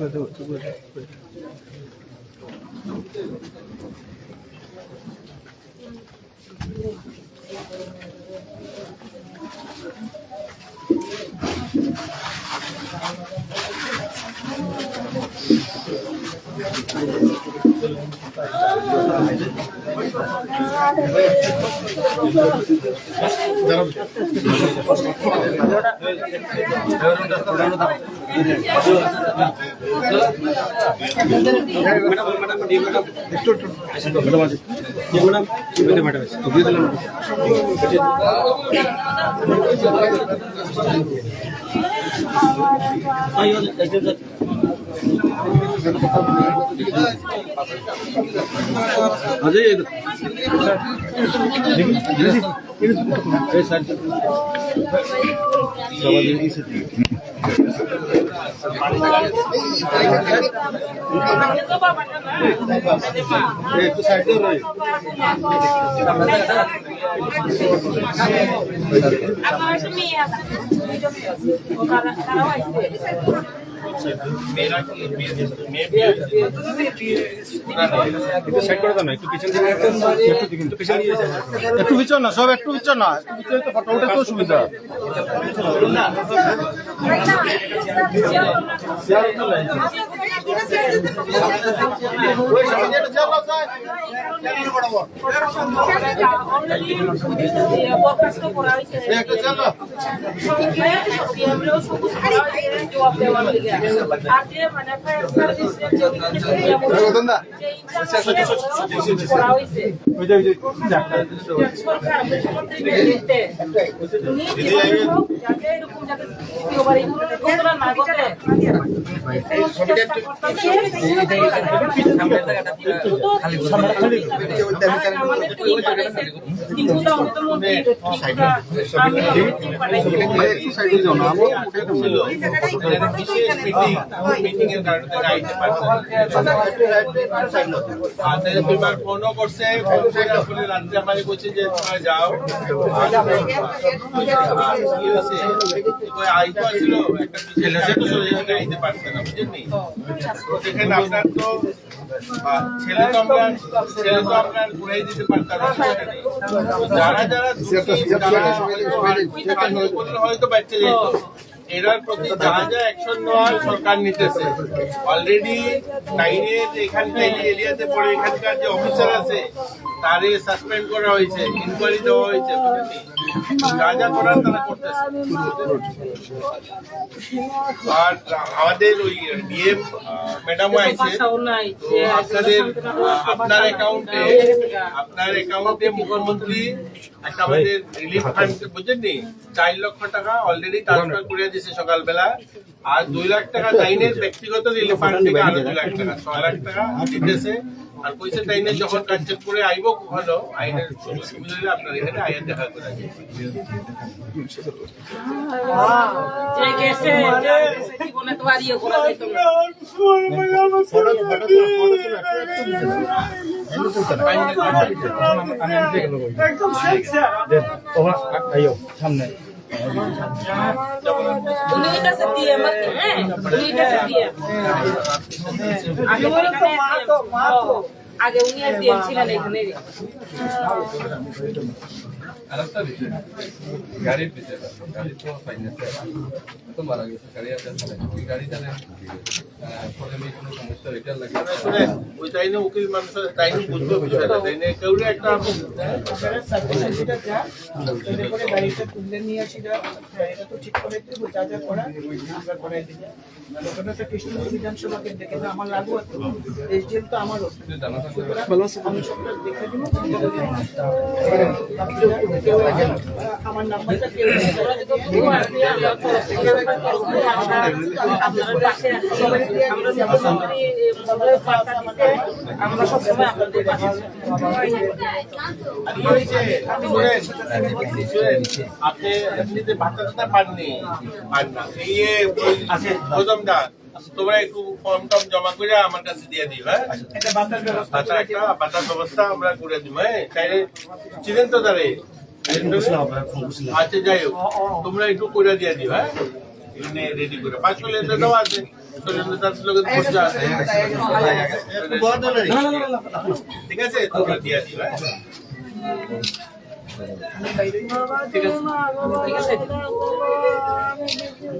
আপনার একটা মেয়ে আছে ও কারা কারাও আইছে মেয়েরা কি মেয়ে মেয়ে বিয়ে একটু সাইড করে দাও না একটু পিছন দিকে একটু পিছন দিয়ে একটু পিছন না সব একটু পিছন না। একটু পিছনে তো ফটো উঠে তো সুবিধা। ওই যে সরকার মুখ্যমন্ত্রীর যাতে এরকম যাতে ফোনও করছে রাত্রে বলছে যে তোমরা যাও আইতো ছিল একটা ছেলে তো চলে যেতে গাইতে পারছে না বুঝেননি এখানে আপনার তো ছেলে তো আমরা ছেলে তো আমরা ঘুরাই দিতে পারতাম যারা যারা হয়তো হয়তো বাচ্চা যেত এরার প্রতি যা যা অ্যাকশন নেওয়ার সরকার নিতেছে অলরেডি নাইনের এখানকার এরিয়াতে পড়ে এখানকার যে অফিসার আছে তারে সাসপেন্ড করা হয়েছে ইনকোয়ারি দেওয়া হয়েছে বুঝেননি? আর আমাদের ওই ডিএম ম্যাডাম আইছে ভাষাও নাই তো আপনাদের আপনার অ্যাকাউন্টে আপনার অ্যাকাউন্টে মুখ্যমন্ত্রী একটা আমাদের রিলিফ ফান্ড বুঝেননি চার লক্ষ টাকা অলরেডি ট্রান্সফার করে দিয়েছে সকালবেলা। আর দুই লাখ টাকা লাইনের ব্যক্তিগত রিলিফ ফান্ড থেকে আরও দুই লাখ টাকা ছয় লাখ টাকা দিতেছে। আর পয়সা তাইনে যখন কার্যক করে আইব কখনো আইনের সুযোগ সুবিধা হলে আপনার এখানে আইন দেখা করে না একদম সামনে। উনি কাছে দিয়ে আমাকে হ্যাঁ। উনি কাছে দিয়ে আগে ওইখানে আগে উনি আর দিয়ে ছিলেন এখানে। আরেকটা বিষয় গাড়ির বিষয়টা গাড়ি তো ফাইন্যান্সে তো মারা গেছে গাড়ি আছে এই গাড়ি জানে কোনো সমস্যা লাগে ওই উকিল মানুষ তাইনে বুঝবে বিষয়টা তাইনে কেউ একটা আপনি সার্টিফিকেটটা যা এতে করে গাড়িটা তুলে নিয়ে আসি যা এটা তো ঠিক করে দিই যা যা করা আমরা করাই দিই। ওখানে তো কৃষ্ণপুর বিধানসভা কেন্দ্রে কিন্তু আমার লাগু আছে। এসডিএম তো আমারও। আমি সবটা দেখে দিব আমার আপনি ভাতা তোমরা একটু ফর্ম টর্ম জমা করে আমার কাছে দিয়ে দিও হ্যাঁ একটা বাতার ব্যবস্থা আমরা করে দিব হ্যাঁ? চিনেন তো তারে আচ্ছা যাই হোক। তোমরা একটু করে দিয়ে দিও হ্যাঁ? রেডি করে। পাঁচশো লেনদেন দেওয়া লোকের আছে। ঠিক আছে? তোমরা দিয়ে দিও হ্যাঁ? ঠিক আছে। ঠিক আছে।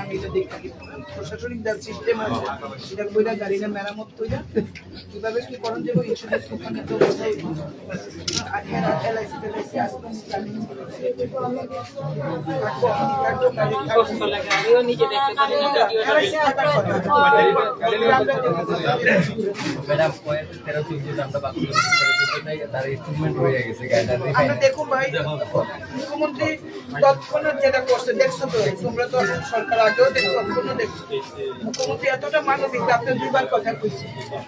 আমি এটা দেখতে প্রশাসনিক যা সিস্টেম আছে সেটা কইরা গাড়িটা মেরামত কইরা কীভাবে কি করণ ইন্স্যুরেন্স কোম্পানি তো বোঝাই এলআইসি টেলআইসি আসবেন ম্যাডাম পয়েন্ট তেরো আমরা বাকি আমরা ভাই মুখ্যমন্ত্রী তৎক্ষণাৎ যেটা করছে দেখছ তো তোমরা তো সরকার আগেও দেখছ তৎক্ষণাৎ দেখছ মুখ্যমন্ত্রী এতটা মানবিক আপনি দুইবার কথা কইছি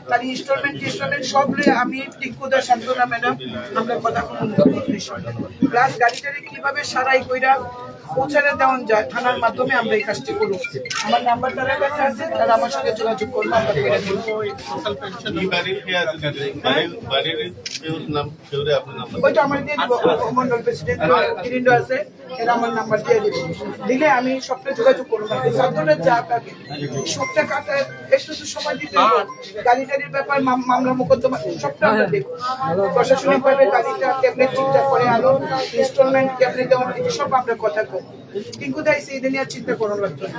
তার ইনস্টলমেন্ট ইনস্টলমেন্ট সব লয়ে আমি টিকুদা শান্তনা ম্যাডাম আমরা কথা প্লাস গাড়িটারে কীভাবে সারাই কইরা পৌঁছানো দেওয়ান যায় থানার মাধ্যমে আমরা এই কাজটি করব আমার নাম্বার তার কাছে আছে তারা আমার সঙ্গে যোগাযোগ করব আমরা করে দিব আপনার আমার দিয়ে দিব মন্ডল প্রেসিডেন্ট আছে এরা আমার নাম্বার দিয়ে দিব। দিলে আমি সবটা যোগাযোগ করব। সরকারের যা থাকে সবটা কাটা একটু তো সময় দিতে হবে। গাড়ি টাড়ির ব্যাপার মাম- মামলা মোকদ্দমা সবটা আমরা দেখব প্রশাসনিক ভাবে গাড়িটা কেমনে ঠিকঠাক করে আলো ইনস্টলমেন্ট কেমনে দেওয়া এটা সব আমরা কথা কব। কিন্তু তাই সেই দিনে আর চিন্তা করার লাগবে না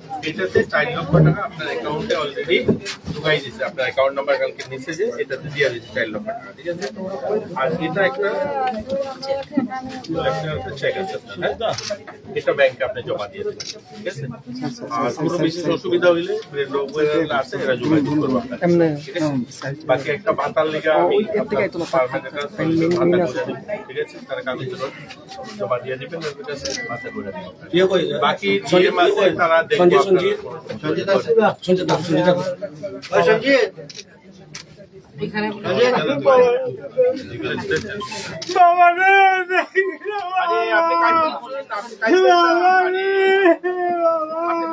এটাতে চার লক্ষ টাকা আপনার অ্যাকাউন্টে অলরেডি ঢুকাই দিচ্ছে আপনার অ্যাকাউন্ট নাম্বার কালকে নিচে যে এটাতে দিয়ে দিচ্ছে চার লক্ষ টাকা ঠিক আছে? আর এটা একটা চেক আছে হ্যাঁ? এটা ব্যাংকে আপনি জমা দিয়ে দেবেন ঠিক আছে? আর কোনো বিশেষ অসুবিধা হইলে লোক আছে এরা যোগাযোগ করব আপনার বাকি একটা ভাতার লিগা আমি ঠিক আছে? তারা কাগজ জমা দিয়ে দিবেন দিবেন বাকি তারা দেখবে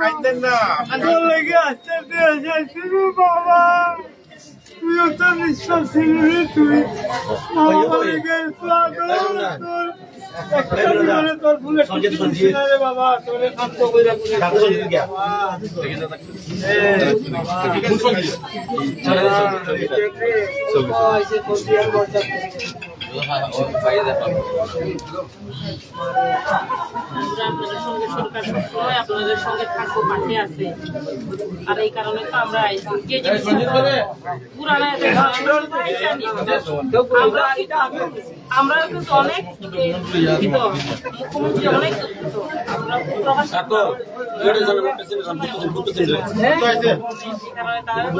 কাইন্দেন না, আপনি ওই যে কোরিয়ার বর্ডার বাইরে যাবেন আমরা আপনাদের সঙ্গে সরকার সবসময় আপনাদের সঙ্গে থাকব পাশে আছে আর এই কারণে তো আমরা পুরানা আমরা আমরা কিন্তু অনেক দুঃখিত। মুখ্যমন্ত্রী অনেক দুঃখিত। আমরা প্রবাসী কারণে তারা তো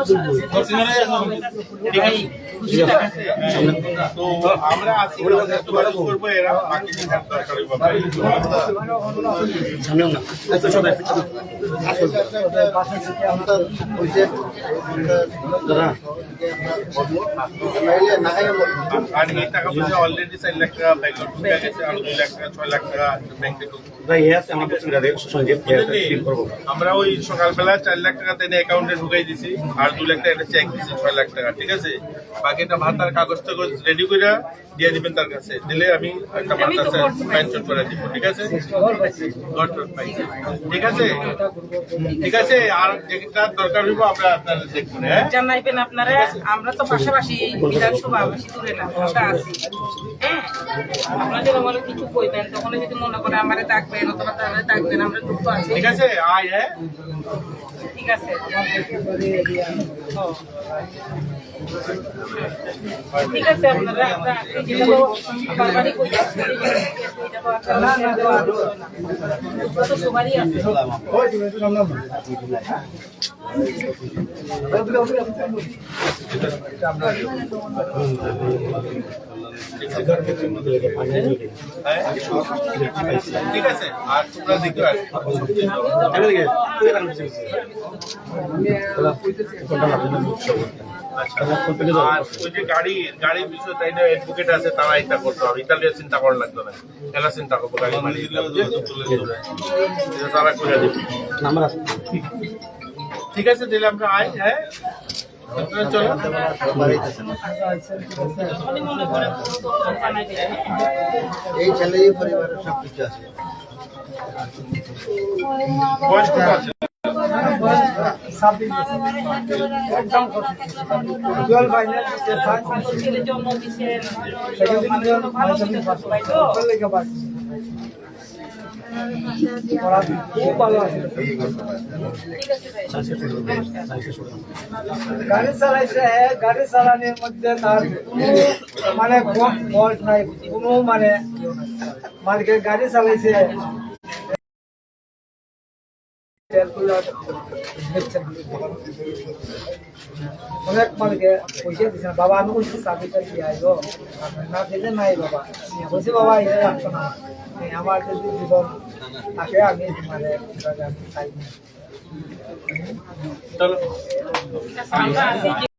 তো আমরা আছি করব এরা বাকি দেখার দরকার ওই ব্যাপারে। আর টাকা পয়সা অলরেডি চার লাখ টাকা ব্যাংকে ঢুকে গেছে আর দুই লাখ টাকা ছয় লাখ টাকা ব্যাংকে ঢুকবে আমরা ওই সকালবেলা চার লাখ টাকা তেনে অ্যাকাউন্টে ঢুকাই দিছি আর দুই লাখ টাকা চেক দিছি ছয় লাখ টাকা ঠিক আছে? বাকিটা ভাতার কাগজ টাগজ রেডি করে দিয়ে দিবেন তার কাছে। দিলে আমি একটা ভাতা মেনশন করে দিব ঠিক আছে? ঠিক আছে? ঠিক আছে? আর যেটা দরকার হইব আমরা আপনার দেখুন হ্যাঁ? জানাইবেন আপনারা আমরা তো পাশাপাশি বিধানসভা বেশি দূরে না আমরা আছি। হ্যাঁ আপনারা যদি মনে কিছু কইবেন? তখন যদি মনে করে আমারে ডাকবেন অথবা তাহলে ডাকবেন আমরা দুঃখ আছি। ঠিক আছে আয় হ্যাঁ। ঠিক আছে ঠিক আছে আপনারা আমরা বারবারই কই যাচ্ছি না। না তো সবারই আছে। ঠিক আছে আর তোমরা দেখতে আর ওই যে গাড়ি গাড়ির বিষয় তাই না অ্যাডভোকেট আছে তারা এটা করতে হবে। ইতালিয়া চিন্তা করা লাগতো না। এলা চিন্তা করব গাড়ি দিলে এটা তারা করে দেবে। ঠিক আছে দিলে আমরা আই হ্যাঁ? চলো। এই ছেলে পরিবারের সব কিছু আছে। বয়স কত আছে। তো ভালো আছে গাড়ি চালাইছে, গাড়ি চালানোর মধ্যে তার মানে বয়স নাই, কোনো মানে মালিকে গাড়ি চালাইছে। অনেক মালিকে পয়সা দিচ্ছে। বাবা আমি বলছি চাবিটা দিয়ে আইব না দিলে নাই বাবা বলছি বাবা এটা রাখছো না আমার যদি জীবন থাকে আমি মানে চাই